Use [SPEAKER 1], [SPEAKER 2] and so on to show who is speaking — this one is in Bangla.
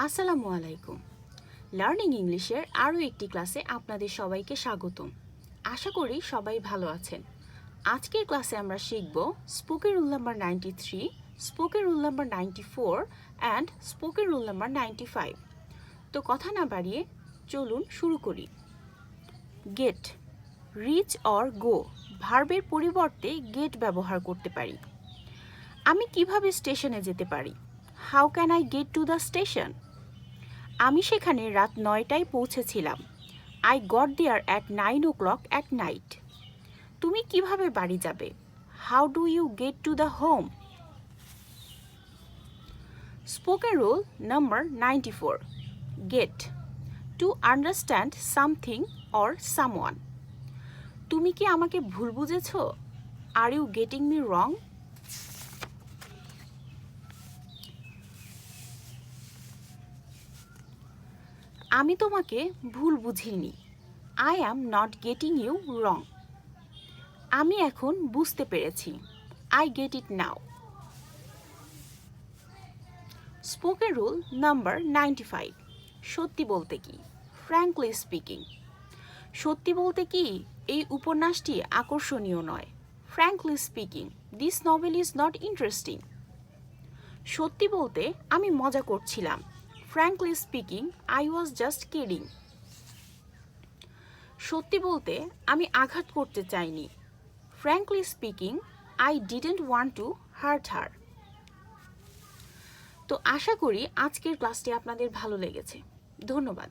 [SPEAKER 1] আসসালামু আলাইকুম। লার্নিং ইংলিশের আরও একটি ক্লাসে আপনাদের সবাইকে স্বাগতম। আশা করি সবাই ভালো আছেন। আজকের ক্লাসে আমরা শিখব spoken rule number ninety three spoken rule number ninety four and spoken rule number ninety five তো কথা না বাড়িয়ে চলুন শুরু করি। গেট রিচ অর গো ভার্বের পরিবর্তে গেট ব্যবহার করতে পারি। আমি কীভাবে স্টেশনে যেতে পারি? How can I get to the station? আমি সেখানে রাত নয়টায় পৌঁছেছিলাম। I got there at nine o'clock at night. তুমি কীভাবে বাড়ি যাবে? How do you get to the home? Spoken rule number ninety four. Get. To understand something or someone. তুমি কি আমাকে ভুল বুঝেছ? Are you getting me wrong? আমি তোমাকে ভুল বুঝিনি। I am not getting you wrong আমি এখন বুঝতে পেরেছি। I get it now spoken rule number ninety five সত্যি বলতে কি? ফ্র্যাঙ্কলি স্পিকিং সত্যি বলতে কি? এই উপন্যাসটি আকর্ষণীয় নয়। Frankly speaking this novel is not interesting সত্যি বলতে আমি মজা করছিলাম। Frankly speaking I was just kidding সত্যি বলতে, আমি আঘাত করতে চাইনি। Frankly speaking I didn't want to hurt her তো আশা করি আজকের ক্লাসটি আপনাদের ভালো লেগেছে। ধন্যবাদ।